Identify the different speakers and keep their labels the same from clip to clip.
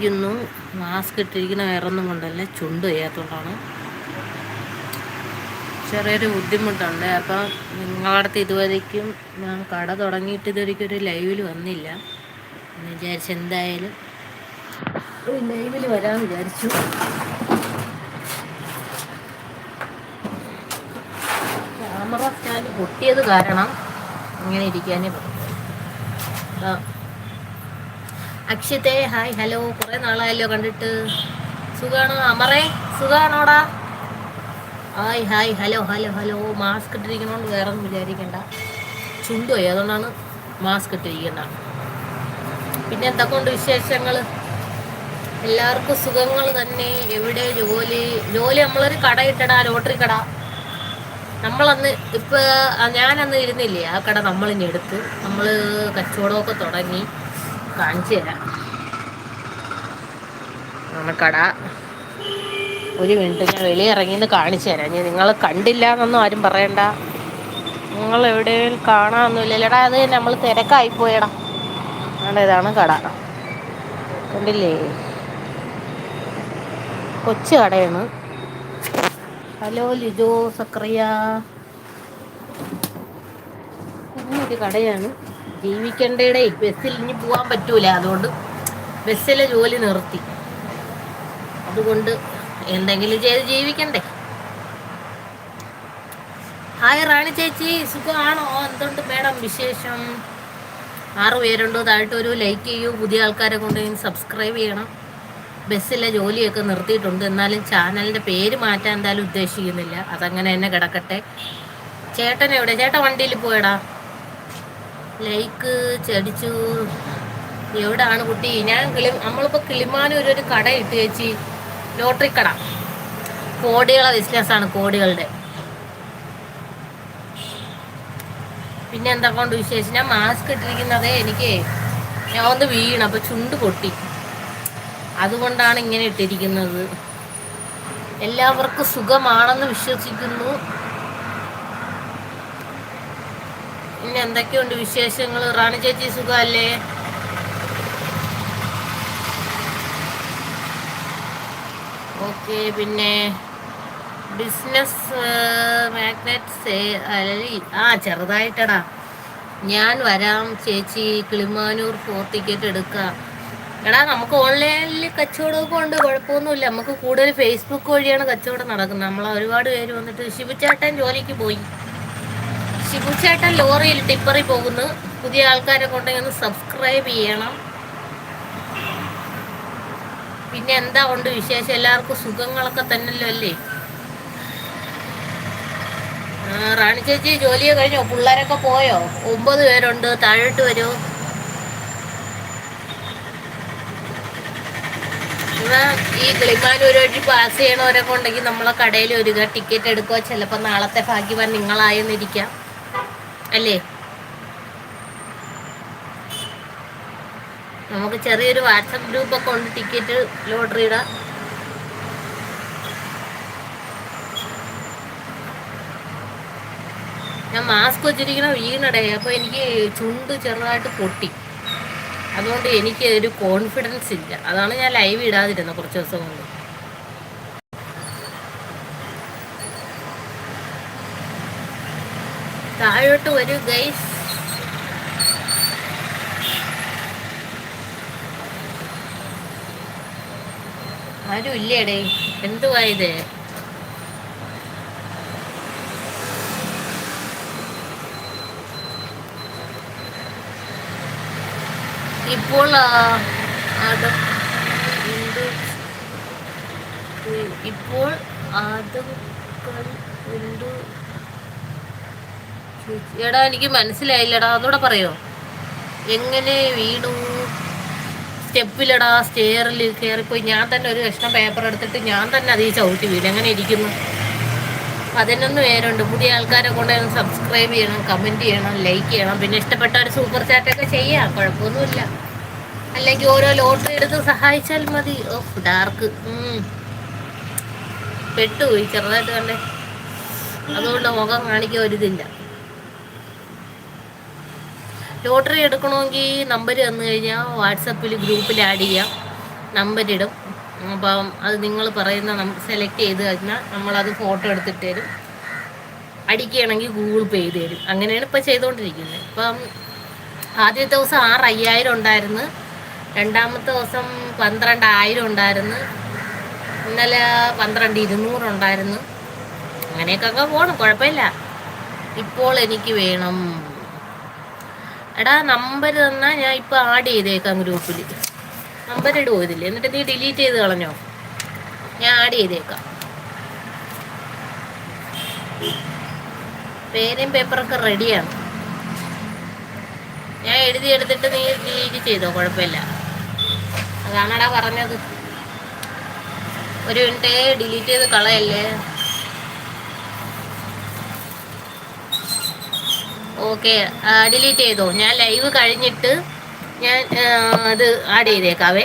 Speaker 1: ഇട്ടിരിക്കുന്നു മാസ്ക് ഇട്ടിരിക്കുന്ന വേറൊന്നും കൊണ്ടല്ല ചുണ്ട് ചെയ്യാത്തതുകൊണ്ടാണ് ചെറിയൊരു ബുദ്ധിമുട്ടുണ്ട്. അപ്പം നിങ്ങളടുത്ത് ഇതുവരേക്കും ഞാൻ കട തുടങ്ങിയിട്ട് ഇതുവരേക്കും ഒരു ലൈവിൽ വന്നില്ല. എന്ന് വിചാരിച്ച് എന്തായാലും ലൈവിൽ വരാൻ വിചാരിച്ചു. ക്യാമറ സ്റ്റാൻഡ് പൊട്ടിയത് കാരണം ഇങ്ങനെ ഇരിക്കാനേ പറ്റും. അക്ഷിത്തെ ഹായ് ഹലോ. കുറെ നാളായല്ലോ കണ്ടിട്ട്. സുഖാണോ? അമറേ സുഖാണോടാ? Hi hi hello hello hello. Mask ഇട്ടിരിക്കണോണ്ട് വേറെ ഒന്നും വിചാരിക്കണ്ട. ചുണ്ടുപോയി അതുകൊണ്ടാണ് മാസ്ക് ഇട്ടിരിക്കണ്ട. പിന്നെ എന്തൊക്കെ ഉണ്ട് വിശേഷങ്ങൾ? എല്ലാവർക്കും സുഖങ്ങൾ തന്നെ. എവിടെ ജോലി? ജോലി നമ്മളൊരു കട ഇട്ടടാ ലോട്ടറി കട. നമ്മളന്ന് ഇപ്പൊ ആ ഞാനന്ന് ഇരുന്നില്ലേ ആ കട നമ്മളിനി എടുത്ത് നമ്മൾ കച്ചവടമൊക്കെ തുടങ്ങി. കാണിച്ചു തരാം. നമുക്കട കട. ഒരു മിനിറ്റ് ഞാൻ വെളിയിറങ്ങിന്ന് കാണിച്ചു തരാം. ഞാൻ നിങ്ങൾ കണ്ടില്ല എന്നൊന്നും ആരും പറയണ്ട. നിങ്ങൾ എവിടെയും കാണാനൊന്നുമില്ലല്ലേടാ അത് നമ്മൾ തിരക്കായി പോയടാ. അവിടെ ഇതാണ് കട. കണ്ടില്ലേ? കൊച്ചു കടയാണ്. ഹലോ ലിജോ സക്രിയ. ഒരു കടയാണ്. ജീവിക്കേണ്ടയുടെ ബസ്സിൽ ഇനി പോകാൻ പറ്റൂല. അതുകൊണ്ട് ബസ്സിലെ ജോലി നിർത്തി. അതുകൊണ്ട് എന്തെങ്കിലും ചെയ്ത് ജീവിക്കണ്ടേ. ഹായ് റാണി ചേച്ചി സുഖമാണോ? എന്തുണ്ട് മേഡം വിശേഷം? ആറ് പേരുണ്ട്? താഴോട്ട് ഒരു ലൈക്ക് ചെയ്യൂ. പുതിയ ആൾക്കാരെ കൊണ്ട് സബ്സ്ക്രൈബ് ചെയ്യണം. ബസ്സിലെ ജോലിയൊക്കെ നിർത്തിയിട്ടുണ്ട്. എന്നാലും ചാനലിന്റെ പേര് മാറ്റാൻ എന്തായാലും ഉദ്ദേശിക്കുന്നില്ല. അതങ്ങനെ തന്നെ കിടക്കട്ടെ. ചേട്ടൻ എവിടെ? ചേട്ടൻ വണ്ടിയിൽ പോയടാ. ലൈക്ക് ചടിച്ചു. എവിടാണ് കുട്ടി? ഞാൻ കിളി നമ്മളിപ്പോൾ കിളിമാനൂർ ഒരു കട ഇട്ട് ചേച്ചി. ലോട്ടറി കട. കോടികളെ ബിസിനസ്സാണ് കോടികളുടെ. പിന്നെ എന്താ കൊണ്ട് വിശേഷം? ഞാൻ മാസ്ക് ഇട്ടിരിക്കുന്നതേ എനിക്ക് ഞാൻ ഒന്ന് വീണ് അപ്പോൾ ചുണ്ട് പൊട്ടി. അതുകൊണ്ടാണ് ഇങ്ങനെ ഇട്ടിരിക്കുന്നത്. എല്ലാവർക്കും സുഖമാണെന്ന് വിശ്വസിക്കുന്നു. പിന്നെ എന്തൊക്കെയുണ്ട് വിശേഷങ്ങൾ റാണി ചേച്ചി സുഖമല്ലേ? ഓക്കെ പിന്നെ ബിസിനസ് മാഗ്നറ്റ് ആ ചെറുതായിട്ടടാ. ഞാൻ വരാം ചേച്ചി. കിളിമാനൂർ ഫോർ ടിക്കറ്റ് എടുക്കാം. എടാ നമുക്ക് ഓൺലൈനിൽ കച്ചവടമൊക്കെ ഉണ്ട്. കുഴപ്പമൊന്നുമില്ല. നമുക്ക് കൂടുതൽ ഫേസ്ബുക്ക് വഴിയാണ് കച്ചവടം നടക്കുന്നത്. നമ്മൾ ഒരുപാട് പേര് വന്നിട്ട് ശിവചേട്ടൻ ജോലിക്ക് പോയി. ശിവചേട്ടൻ ലോറിയിൽ ടിപ്പറി പോകുന്നു. പുതിയ ആൾക്കാരെ കൊണ്ടെങ്കിൽ ഒന്ന് സബ്സ്ക്രൈബ് ചെയ്യണം. പിന്നെ എന്താ ഉണ്ട് വിശേഷം? എല്ലാവർക്കും സുഖങ്ങളൊക്കെ തന്നെയല്ലോ അല്ലേ? റാണി ചേച്ചി ജോലിയെ കഴിഞ്ഞോ? പിള്ളേരൊക്കെ പോയോ? ഒമ്പത് പേരുണ്ട് താഴോട്ട് വരൂ. ഈ കിളിമാനൂരോട്ട് പാസ് ചെയ്യണവരൊക്കെ ഉണ്ടെങ്കിൽ നമ്മളെ കടയിൽ ഒരു ടിക്കറ്റ് എടുക്കുക. ചിലപ്പോൾ നാളത്തെ ഭാഗ്യവാൻ നിങ്ങളായെന്നിരിക്കാം. അല്ലേ? നമുക്ക് ചെറിയൊരു വാട്സപ്പ് ഗ്രൂപ്പ് ഒക്കെ ഉണ്ട് ടിക്കറ്റ് ലോട്ടറിയുടെ ഞാൻ മാസ്ക് വെച്ചിരിക്കണ വീണടേ അപ്പോൾ എനിക്ക് ചുണ്ട് ചെറുതായിട്ട് പൊട്ടി. അതുകൊണ്ട് എനിക്ക് ഒരു കോൺഫിഡൻസ് ഇല്ല. അതാണ് ഞാൻ ലൈവ് ഇടാതിരുന്നത് കുറച്ച് ദിവസം കൊണ്ട് താഴോട്ട് വരൂ ഗൈസ് ആരും ഇല്ലേടേ. എന്തുവായത് ഇപ്പോൾ ഇപ്പോൾ ആദം എന്ത് എടാ എനിക്ക് മനസ്സിലായില്ലടാ. ഒന്നുകൂടെ പറയോ? എങ്ങനെ വീണു? സ്റ്റെപ്പിലടാ സ്റ്റെയറിൽ കയറിപ്പോയി ഞാൻ തന്നെ ഒരു കഷ്ണം പേപ്പർ എടുത്തിട്ട് ഞാൻ തന്നെ അതീ ചവിട്ടി വീട് എങ്ങനെ ഇരിക്കുന്നു? പതിനൊന്ന് പേരുണ്ട്. പുതിയ ആൾക്കാരെ കൊണ്ട് സബ്സ്ക്രൈബ് ചെയ്യണം കമന്റ് ചെയ്യണം ലൈക്ക് ചെയ്യണം. പിന്നെ ഇഷ്ടപ്പെട്ട ഒരു സൂപ്പർ ചാറ്റൊക്കെ ചെയ്യാം. കുഴപ്പമൊന്നുമില്ല. അല്ലെങ്കിൽ ഓരോ ലോട്ടറി എടുത്ത് സഹായിച്ചാൽ മതി. ഓ ഡാർക്ക് പെട്ടുപോയി. ചെറുതായിട്ട് കണ്ടേ. അതുകൊണ്ട് മുഖം കാണിക്കാൻ ഒരിതില്ല. ലോട്ടറി എടുക്കണമെങ്കിൽ നമ്പർ തന്നു കഴിഞ്ഞാൽ വാട്സപ്പിൽ ഗ്രൂപ്പിൽ ആഡ് ചെയ്യാം. നമ്പരിടും അപ്പം അത് നിങ്ങൾ പറയുന്ന നമുക്ക് സെലക്ട് ചെയ്ത് കഴിഞ്ഞാൽ നമ്മളത് ഫോട്ടോ എടുത്തിട്ട് തരും. അടിക്കുകയാണെങ്കിൽ ഗൂഗിൾ പേ ചെയ്ത് തരും. അങ്ങനെയാണ് ഇപ്പോൾ ചെയ്തുകൊണ്ടിരിക്കുന്നത്. ഇപ്പം ആദ്യത്തെ ദിവസം ആറ് അയ്യായിരം ഉണ്ടായിരുന്നു. രണ്ടാമത്തെ ദിവസം പന്ത്രണ്ടായിരം ഉണ്ടായിരുന്നു. ഇന്നലെ പന്ത്രണ്ട് ഇരുന്നൂറുണ്ടായിരുന്നു അങ്ങനെയൊക്കെ പോകണം കുഴപ്പമില്ല. ഇപ്പോൾ എനിക്ക് വേണം. എടാ നമ്പർ തന്നാൽ ഞാൻ ഇപ്പോൾ ആഡ് ചെയ്തേക്കാം ഗ്രൂപ്പിൽ നമ്പർ ഇടുമോ ഇതില്ല എന്നിട്ട് നീ ഡിലീറ്റ് ചെയ്ത് കളഞ്ഞോ? ഞാൻ ആഡ് ചെയ്തേക്കാം. പേരും പേപ്പറൊക്കെ റെഡിയാണ് ഞാൻ എഴുതി എടുത്തിട്ട് നീ ഡിലീറ്റ് ചെയ്തോ? കുഴപ്പമില്ല. അതാണടാ പറഞ്ഞത്. ഒരു മിനിറ്റ് ഡിലീറ്റ് ചെയ്ത് കളയല്ലേ? ഓക്കെ ഡിലീറ്റ് ചെയ്തോ. ഞാൻ ലൈവ് കഴിഞ്ഞിട്ട് ഞാൻ അത് ആഡ് ചെയ്തേക്കാവേ.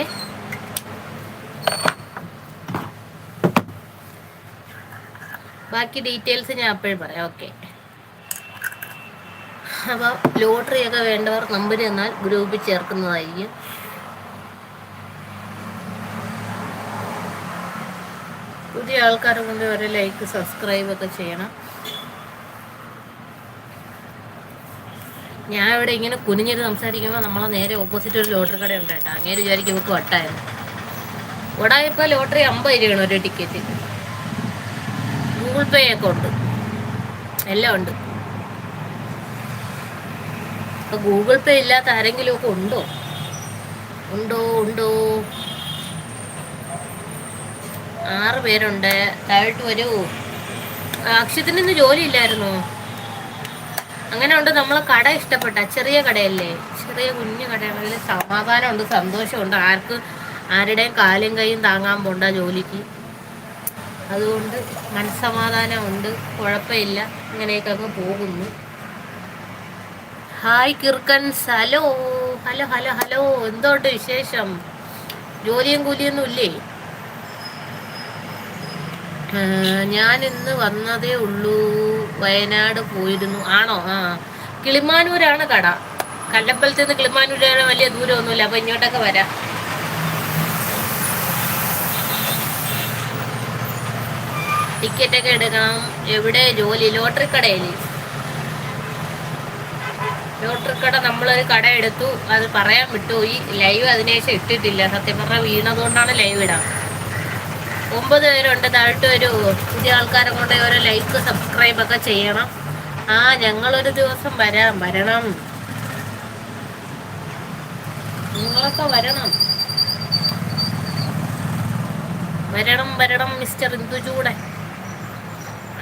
Speaker 1: ബാക്കി ഡീറ്റെയിൽസ് ഞാൻ അപ്പോഴും പറയാം. ഓക്കെ. അപ്പോൾ ലോട്ടറിയൊക്കെ വേണ്ടവർ നമ്പർ തന്നാൽ ഗ്രൂപ്പിൽ ചേർക്കുന്നതായിരിക്കും. പുതിയ ആൾക്കാരെ കൊണ്ട് ഒരു ലൈക്ക് സബ്സ്ക്രൈബ് ഒക്കെ ചെയ്യണം. ഞാൻ ഇവിടെ ഇങ്ങനെ കുനിഞ്ഞിട്ട് സംസാരിക്കുമ്പോൾ നമ്മളെ നേരെ ഓപ്പോസിറ്റ് ഒരു ലോട്ടറി കട ഉണ്ട് കേട്ടോ. അങ്ങനെ വിചാരിക്കും ഇവക്ക് വട്ടായിരുന്നു ഇവിടെ ലോട്ടറി അമ്പത് രൂപയാണ് ഒരു ടിക്കറ്റ് ഗൂഗിൾ പേ ഒക്കെ ഉണ്ട്. എല്ലാം ഉണ്ട്. അപ്പൊ ഗൂഗിൾ പേ ഇല്ലാത്ത ആരെങ്കിലും ഒക്കെ ഉണ്ടോ? ഉണ്ടോ ഉണ്ടോ? ആറ് പേരുണ്ട്. താഴോട്ട് വരൂ. അക്ഷത്തിന് ഇന്ന് ജോലി ഇല്ലായിരുന്നോ? അങ്ങനെ ഉണ്ട്. നമ്മളെ കട ഇഷ്ടപ്പെട്ട ചെറിയ കടയല്ലേ? ചെറിയ കുഞ്ഞു കടയാണെങ്കിൽ സമാധാനമുണ്ട് സന്തോഷമുണ്ട്. ആർക്ക് ആരുടെയും കാലും കൈയും താങ്ങാൻ പോണ്ട ജോലിക്ക്. അതുകൊണ്ട് മനസ്സമാധാനമുണ്ട്. കുഴപ്പമില്ല. ഇങ്ങനെയൊക്കെ അങ്ങ് പോകുന്നു. ഹായ് കിർക്കൻസ് ഹലോ. Hello hello hello. എന്തോട്ട് വിശേഷം? ജോലിയും കൂലിയൊന്നും ഇല്ലേ? ഞാൻ ഇന്ന് വന്നതേ ഉള്ളൂ. വയനാട് പോയിരുന്നു. ആണോ? ആ. കിളിമാനൂരാണ് കട. കല്ലമ്പലത്തിൽ നിന്ന് കിളിമാനൂരാണ് വലിയ ദൂരമൊന്നുമില്ല. അപ്പൊ ഇങ്ങോട്ടൊക്കെ വരാം. ടിക്കറ്റൊക്കെ എടുക്കണം എവിടെ? ജോലി. ലോട്ടറി കടയിൽ ലോട്ടറി കട നമ്മളൊരു കട എടുത്തു. അത് പറയാൻ വിട്ടു ഈ ലൈവ് അതിനുശേഷം ഇട്ടിട്ടില്ല. സത്യം പറഞ്ഞാൽ വീണതുകൊണ്ടാണ് ലൈവ് ഇടാം ഒമ്പത് പേരുണ്ട് താഴ്ത്തു ഒരു പുതിയ ആൾക്കാരെ കൊണ്ട് ഓരോ ലൈക്ക് സബ്സ്ക്രൈബ് ഒക്കെ ചെയ്യണം. ആ ഞങ്ങളൊരു ദിവസം വരാം വരണം. നിങ്ങളൊക്കെ വരണം. വരണം വരണം മിസ്റ്റർ ഇന്ദുചൂടെ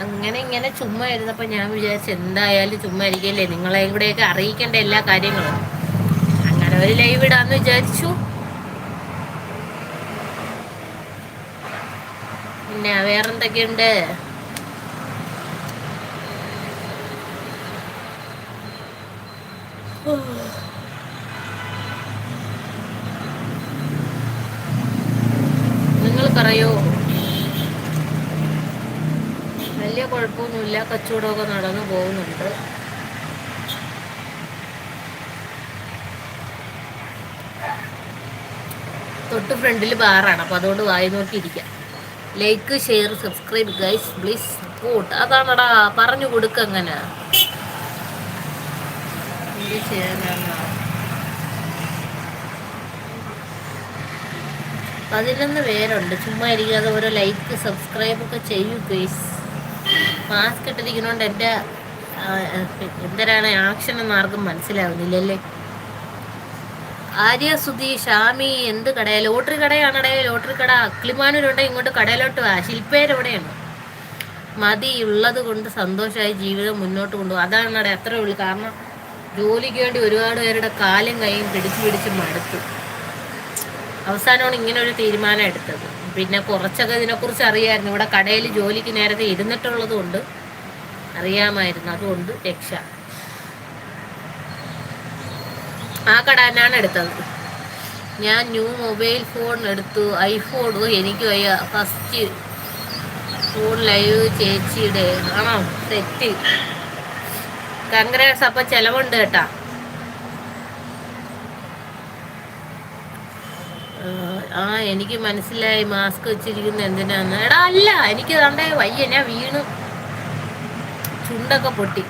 Speaker 1: അങ്ങനെ ഇങ്ങനെ ചുമ്മാ ഇരുന്നപ്പോൾ ഞാൻ വിചാരിച്ചു എന്തായാലും ചുമ്മാ ഇരിക്കല്ലേ? നിങ്ങളെ ഇവിടെയൊക്കെ അറിയിക്കേണ്ട എല്ലാ കാര്യങ്ങളും. അങ്ങനെ ഒരു ലൈവ് ഇടാന്ന് വിചാരിച്ചു. പിന്നെ വേറെന്തൊക്കെയുണ്ട്? നിങ്ങൾ പറയൂ. വലിയ കുഴപ്പമൊന്നുമില്ല. കച്ചവടമൊക്കെ നടന്നു പോകുന്നുണ്ട്. തൊട്ട് ഫ്രണ്ടിൽ ബാറാണ്. അപ്പോൾ അതുകൊണ്ട് വായി നോക്കിയിരിക്കാം. Like share subscribe guys please support അതാണടാ പറഞ്ഞു കൊടുക്ക അങ്ങനെ. പതിനൊന്ന് പേരുണ്ട്. ചുമ്മാ ഇരിക്കാതെ ഓരോ ലൈക്ക് സബ്സ്ക്രൈബ് ഒക്കെ ചെയ്യൂ ഗൈസ് മാസ്ക് ഇട്ടിരിക്കുന്നോണ്ട് എന്റെ എന്തരാണ് ആക്ഷൻ എന്നാർക്കും മനസ്സിലാവുന്നില്ലല്ലേ? ആര്യ സുധി ഷാമി എന്ത് കടയാ? ലോട്ടറി കടയാണടേ ലോട്ടറി കട. അക്ലിമാനൂരുണ്ട് ഇങ്ങോട്ട് കടയിലോട്ട് വാ. ശില്പേരവിടെയാണ് മതി ഉള്ളത് കൊണ്ട് സന്തോഷമായി ജീവിതം മുന്നോട്ട് കൊണ്ടുപോകും. അതാണ് അത്രേ ഉള്ളൂ. കാരണം ജോലിക്ക് വേണ്ടി ഒരുപാട് പേരുടെ കാലും കൈയും പിടിച്ചു പിടിച്ച് മടുത്തു. അവസാനമാണ് ഇങ്ങനെ ഒരു തീരുമാനം എടുത്തത്. പിന്നെ കുറച്ചൊക്കെ ഇതിനെക്കുറിച്ച് അറിയാമായിരുന്നു ഇവിടെ കടയിൽ ജോലിക്ക് നേരത്തെ ഇരുന്നിട്ടുള്ളത് കൊണ്ട് അറിയാമായിരുന്നു. അതുകൊണ്ട് രക്ഷ. ആ കട തന്നെയാണ് എടുത്തത്. ഞാൻ ന്യൂ മൊബൈൽ ഫോൺ എടുത്തു. ഐഫോൺ എനിക്ക് വയ്യ. ഫസ്റ്റ് ഫോൺ ലൈവ് ചേച്ചിയുടെ ആണോ? സെറ്റ്. കൺഗ്രാസ് അപ്പൊ ചെലവുണ്ട് കേട്ടാ. ആ എനിക്ക് മനസ്സിലായി. മാസ്ക് വെച്ചിരിക്കുന്ന എന്തിനാന്ന്. എടാ അല്ല എനിക്ക് തണ്ടേ വയ്യ. ഞാൻ വീണ്. ചുണ്ടൊക്കെ പൊട്ടി.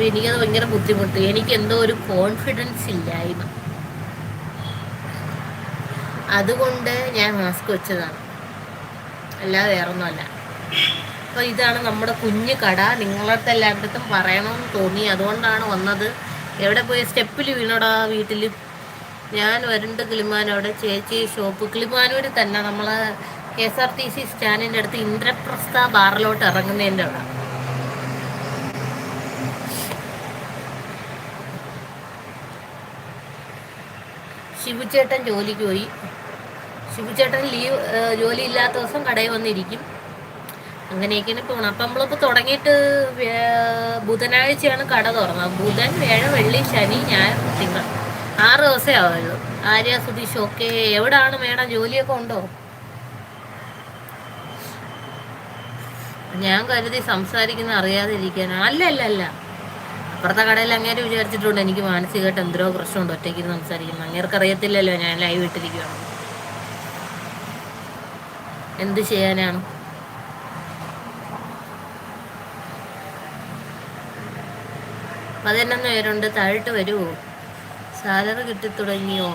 Speaker 1: അപ്പൊ എനിക്കത് ഭയങ്കര ബുദ്ധിമുട്ട്. എനിക്ക് എന്തോ ഒരു കോൺഫിഡൻസ് ഇല്ലായ്മ. അതുകൊണ്ട് ഞാൻ മാസ്ക് വെച്ചതാണ്. അല്ലാതെ വേറൊന്നുമല്ല. അപ്പോൾ ഇതാണ് നമ്മുടെ കുഞ്ഞു കട. നിങ്ങളടുത്ത് എല്ലായിടത്തും പറയണമെന്ന് തോന്നി. അതുകൊണ്ടാണ് വന്നത്. എവിടെ പോയി? സ്റ്റെപ്പിൽ വീണോടാ വീട്ടിൽ ഞാൻ വരുന്നുണ്ട് കിളിമാനോട്. ചേച്ചി ഷോപ്പ്. കിളിമാനൂർ തന്നെ നമ്മൾ K S R T C സ്റ്റാൻഡിന്റെ അടുത്ത് ഇന്ദ്രപ്രസ്ഥ ബാറിലോട്ട് ഇറങ്ങുന്നതിന്റെ അവിടെ. ശിവുചേട്ടൻ ജോലിക്ക് പോയി. ശിവുചേട്ടൻ ലീവ് ജോലി ഇല്ലാത്ത ദിവസം കടയിൽ വന്നിരിക്കും. അങ്ങനെയൊക്കെയാണ് പോകണം അപ്പം നമ്മളിപ്പോൾ തുടങ്ങിയിട്ട് ബുധനാഴ്ചയാണ് കട തുറന്നത്. ബുധൻ വേഴ വെള്ളി ശനി ഞായർ തിങ്കൾ. ആറ് ദിവസമേ ആവുള്ളൂ. ആര്യ സുധീഷ് ഓക്കെ എവിടാണ് മേഡം? ജോലിയൊക്കെ ഉണ്ടോ? ഞാൻ കരുതി സംസാരിക്കുന്ന അറിയാതെ ഇരിക്കാനാണ് അല്ല അല്ല അല്ല. അപ്പുറത്തെ കടയിൽ അങ്ങേര് വിചാരിച്ചിട്ടുണ്ട് എനിക്ക് മാനസികമായിട്ട് എന്തോ പ്രശ്നമുണ്ട് ഒറ്റയ്ക്ക് സംസാരിക്കുന്നു. അങ്ങേർക്ക് അറിയത്തില്ലല്ലോ ഞാൻ ലൈവ് ഇട്ടിരിക്കുകയാണ്. എന്ത് ചെയ്യാനാണ്? പതിനൊന്ന് പേരുണ്ട് താഴോട്ട് വരുമോ സാലറി കിട്ടി തുടങ്ങിയോ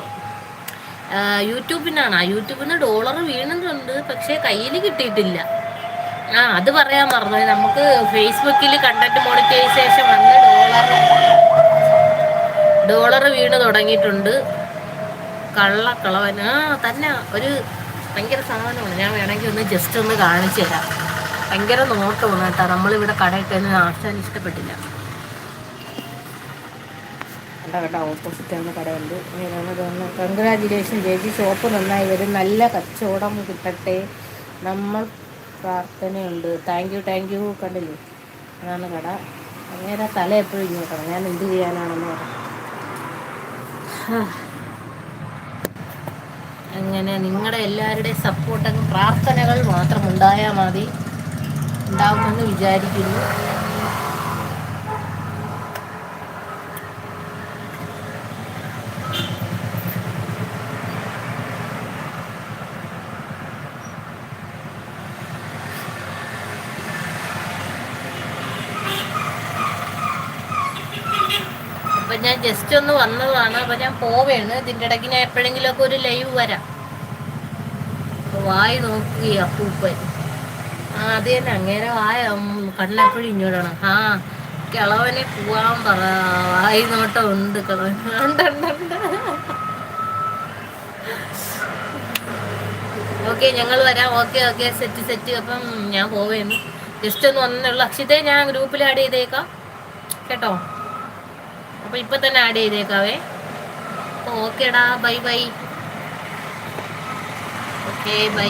Speaker 1: യൂട്യൂബിനാണ്? യൂട്യൂബിൽ നിന്ന് ഡോളർ വീണുന്നുണ്ട് പക്ഷേ കയ്യിൽ കിട്ടിയിട്ടില്ല. ആ അത് പറയാൻ മറന്നു നമുക്ക് ഫേസ്ബുക്കിൽ കണ്ടന്റ് മോണിറ്റൈസേഷൻ വന്ന് ഡോളർ വീണ് തുടങ്ങിയിട്ടുണ്ട്. കള്ളക്കളവൻ ആ തന്നെ. ഒരു ഭയങ്കര സാധനമാണ്. ഞാൻ വേണമെങ്കിൽ ഒന്ന് ജസ്റ്റ് ഒന്ന് കാണിച്ചു തരാം. ഭയങ്കര നോട്ടമാണ് കേട്ടോ നമ്മളിവിടെ തന്നെ ആശാൻ ഇഷ്ടപ്പെട്ടില്ല. കണ്ട കേട്ടോ കൺഗ്രാജുലേഷൻ ചേച്ചി. ഷോപ്പ് നന്നായി വരും. നല്ല കച്ചവടം കിട്ടട്ടെ. നമ്മൾ പ്രാർത്ഥനയുണ്ട്. താങ്ക് യു താങ്ക് യു കണ്ടില്ലേ? അതാണ് കട. അങ്ങനെ തല എപ്പോഴും ഇങ്ങോട്ടാണ് ഞാൻ എന്ത് ചെയ്യാനാണെന്ന് പറഞ്ഞു അങ്ങനെ നിങ്ങളുടെ എല്ലാവരുടെയും സപ്പോർട്ടും പ്രാർത്ഥനകൾ മാത്രം ഉണ്ടായാൽ മതി. ഉണ്ടാകുമെന്ന് വിചാരിക്കുന്നു. അപ്പൊ ഞാൻ ജസ്റ്റ് ഒന്ന് വന്നതാണ്. അപ്പൊ ഞാൻ പോവേണ്. ഇതിന്റെ ഇടയ്ക്ക് ഞാൻ എപ്പോഴെങ്കിലും ഒക്കെ ഒരു ലൈവ് വരാം. വായി നോക്കി അപ്പൂപ്പൻ. ആ അത് തന്നെ. അങ്ങനെ വായ കണ്ണെപ്പോഴും ഇങ്ങോട്ടാണ്. ആ കിളവനെ പോവാൻ പറ. വായി നോട്ടം ഉണ്ട്. കിളവൻ. ഓക്കെ ഞങ്ങൾ വരാം. Okay okay. Set set. അപ്പം ഞാൻ പോവേന്ന് ജസ്റ്റ് ഒന്ന് വന്നുള്ള അക്ഷിതയെ ഞാൻ ഗ്രൂപ്പിൽ ആഡ് ചെയ്തേക്കാം. കേട്ടോ? അപ്പോൾ ഇപ്പൊ തന്നെ ആഡ് ചെയ്തേക്കാവേ. ഓക്കേടാ ബൈ ബൈ ഓക്കെ ബൈ